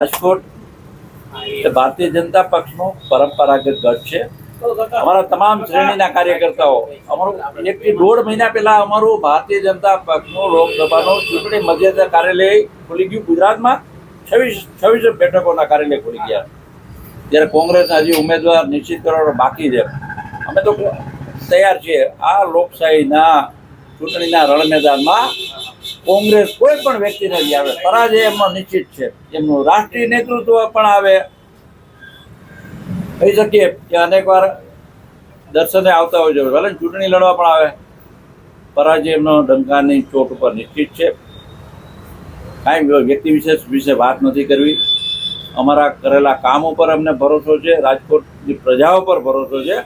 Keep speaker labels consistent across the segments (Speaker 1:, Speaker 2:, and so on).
Speaker 1: રાજકોટ એ ભારતીય જનતા પક્ષનો પરંપરાગત ગઢ છે. અમારા તમામ શ્રેણીના કાર્યકર્તાઓ, અમારું એકથી દોઢ મહિના પહેલા અમારું ભારતીય જનતા પક્ષનું લોકસભાનો ચૂંટણી મધ્યસ્થ કાર્યાલય ખુલી ગયું ગુજરાતમાં. છવ્વીસ છવ્વીસ બેઠકોના કાર્યાલય ખુલી ગયા. જ્યારે કોંગ્રેસના હજી ઉમેદવાર નિશ્ચિત કરવાનો બાકી છે. અમે તો તૈયાર છીએ આ લોકશાહીના ચૂંટણીના રણ મેદાનમાં કોંગ્રેસ કોઈ પણ વ્યક્તિ નથી આવે. પરાજય એમનો નિશ્ચિત છે. એમનું રાષ્ટ્રીય નેતૃત્વ પણ આવે. કહી શકીએ કે અનેક વાર દર્શને આવતા હોય છે. ભલે ચૂંટણી લડવા પણ આવે. પરાજય એમનો ડંકાની ચોટ ઉપર નિશ્ચિત છે. કાંઈ વ્યક્તિ વિશેષ વિશે વાત નથી કરવી. અમારા કરેલા કામ ઉપર અમને ભરોસો છે. રાજકોટની પ્રજા ઉપર ભરોસો છે.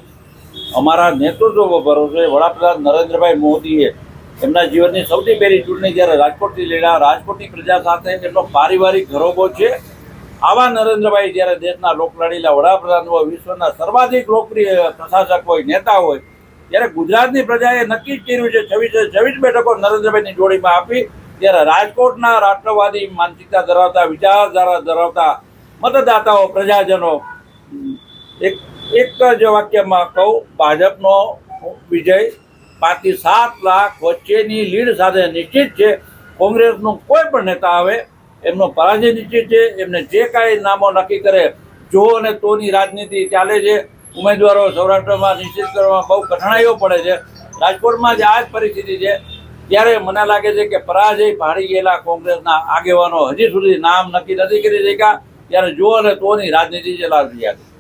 Speaker 1: અમારા નેતૃત્વ ઉપર ભરોસો છે. વડાપ્રધાન નરેન્દ્રભાઈ મોદીએ એમના જીવનની સૌથી પહેલી ચૂંટણી જ્યારે રાજકોટથી લડ્યા, રાજકોટની પ્રજા સાથે એમનો પારિવારિક ઘરોબો છે? આવા નરેન્દ્રભાઈ જ્યારે દેશના લોકલાડીલા વડાપ્રધાન હોય, વિશ્વના સર્વાધિક લોકપ્રિય પ્રશાસક હોય, નેતા હોય, ત્યારે ગુજરાતની પ્રજાએ નક્કી જ કર્યું છે, છવ્વીસે છવ્વીસ બેઠકો નરેન્દ્રભાઈની જોડીમાં આપી. ત્યારે રાજકોટના રાષ્ટ્રવાદી માનસિકતા ધરાવતા, વિચારધારા ધરાવતા મતદાતાઓ, પ્રજાજનો, એક એક જ વાક્યમાં કહું, ભાજપનો વિજય પાંચથી સાત લાખ વચ્ચેની લીડ સાથે નિશ્ચિત છે. કોંગ્રેસનું કોઈ પણ નેતા આવે, એમનો પરાજય નિશ્ચિત છે. એમને જે કાંઈ નામો નક્કી કરે, જો અને તોની રાજનીતિ ચાલે છે. ઉમેદવારો સૌરાષ્ટ્રમાં નિશ્ચિત કરવામાં બહુ કઠણાઈઓ પડે છે. રાજકોટમાં જ આ જ પરિસ્થિતિ છે. ત્યારે મને લાગે છે કે પરાજય ભાડી ગયેલા કોંગ્રેસના આગેવાનો હજી સુધી નામ નક્કી નથી કરી શક્યા. ત્યારે જો અને તોની રાજનીતિ ચલાવી રહ્યા છે